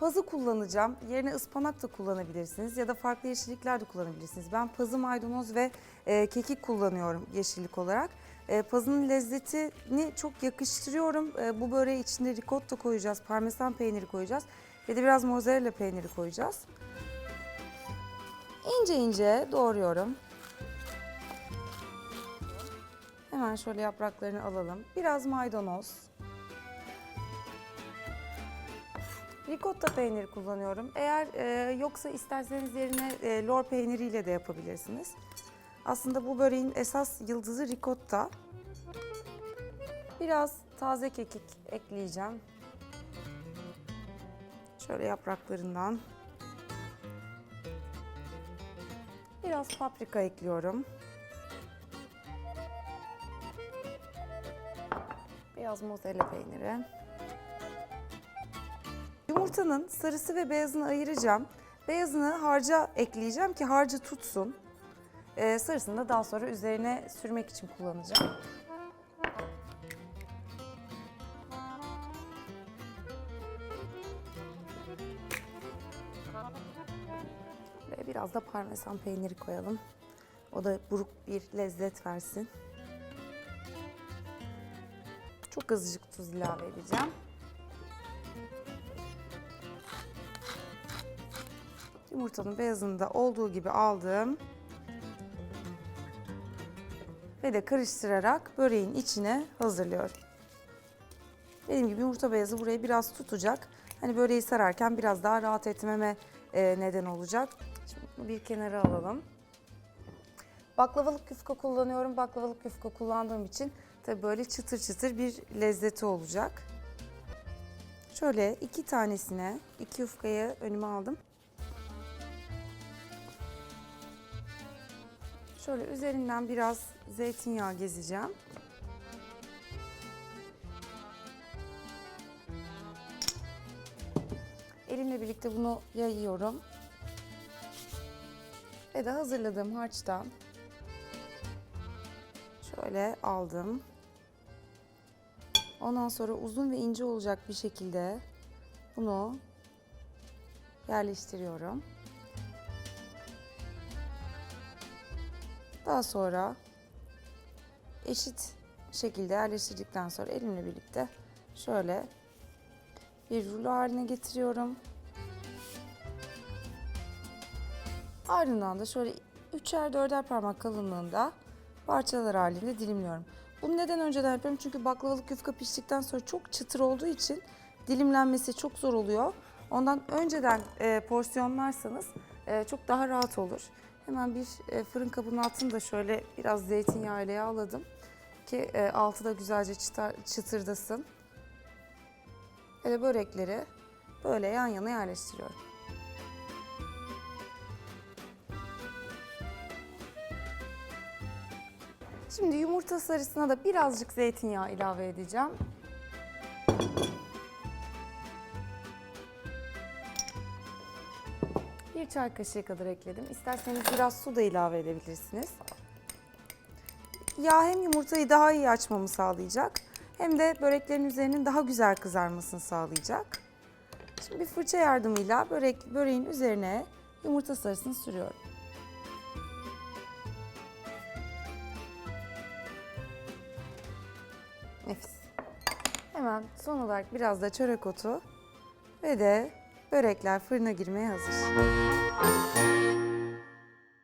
Pazı kullanacağım. Yerine ıspanak da kullanabilirsiniz ya da farklı yeşillikler de kullanabilirsiniz. Ben pazı, maydanoz ve e, kekik kullanıyorum yeşillik olarak. E, pazının lezzetini çok yakıştırıyorum. E, bu böreğe içinde ricotta koyacağız, parmesan peyniri koyacağız ve de biraz mozzarella peyniri koyacağız. İnce ince doğruyorum. Hemen şöyle yapraklarını alalım. Biraz maydanoz. Ricotta peyniri kullanıyorum. Eğer e, yoksa isterseniz yerine e, lor peyniriyle de yapabilirsiniz. Aslında bu böreğin esas yıldızı ricotta. Biraz taze kekik ekleyeceğim. Şöyle yapraklarından. Biraz paprika ekliyorum. Biraz mozzarella peyniri. Yumurtanın sarısı ve beyazını ayıracağım. Beyazını harca ekleyeceğim ki harcı tutsun. Ee, sarısını da daha sonra üzerine sürmek için kullanacağım. Ve biraz da parmesan peyniri koyalım. O da buruk bir lezzet versin. Çok azıcık tuz ilave edeceğim. Yumurtanın beyazını da olduğu gibi aldım. Ve de karıştırarak böreğin içine hazırlıyorum. Dediğim gibi yumurta beyazı burayı biraz tutacak. Hani böreği sararken biraz daha rahat etmeme e, neden olacak. Şimdi bir kenara alalım. Baklavalık yufka kullanıyorum. Baklavalık yufka kullandığım için tabii böyle çıtır çıtır bir lezzeti olacak. Şöyle iki tanesine, iki yufkayı önüme aldım. Şöyle üzerinden biraz zeytinyağı gezeceğim. Elimle birlikte bunu yayıyorum. Ve de hazırladığım harçtan şöyle aldım. Ondan sonra uzun ve ince olacak bir şekilde bunu yerleştiriyorum. Daha sonra eşit şekilde yerleştirdikten sonra elimle birlikte şöyle bir rulo haline getiriyorum. Ardından da şöyle üçer dörder parmak kalınlığında parçalar halinde dilimliyorum. Bunu neden önceden yapıyorum? Çünkü baklavalık yufka piştikten sonra çok çıtır olduğu için dilimlenmesi çok zor oluyor. Ondan önceden e, porsiyonlarsanız e, çok daha rahat olur. Hemen bir e, fırın kabının altını da şöyle biraz zeytinyağı ile yağladım ki e, altı da güzelce çıtar, çıtırdasın. Ve de börekleri böyle yan yana yerleştiriyorum. Şimdi yumurta sarısına da birazcık zeytinyağı ilave edeceğim. Bir çay kaşığı kadar ekledim. İsterseniz biraz su da ilave edebilirsiniz. Yağ hem yumurtayı daha iyi açmamı sağlayacak hem de böreklerin üzerinin daha güzel kızarmasını sağlayacak. Şimdi bir fırça yardımıyla börek, böreğin üzerine yumurta sarısını sürüyorum. Nefis. Hemen son olarak biraz da çörek otu ve de Börekler fırına girmeye hazır.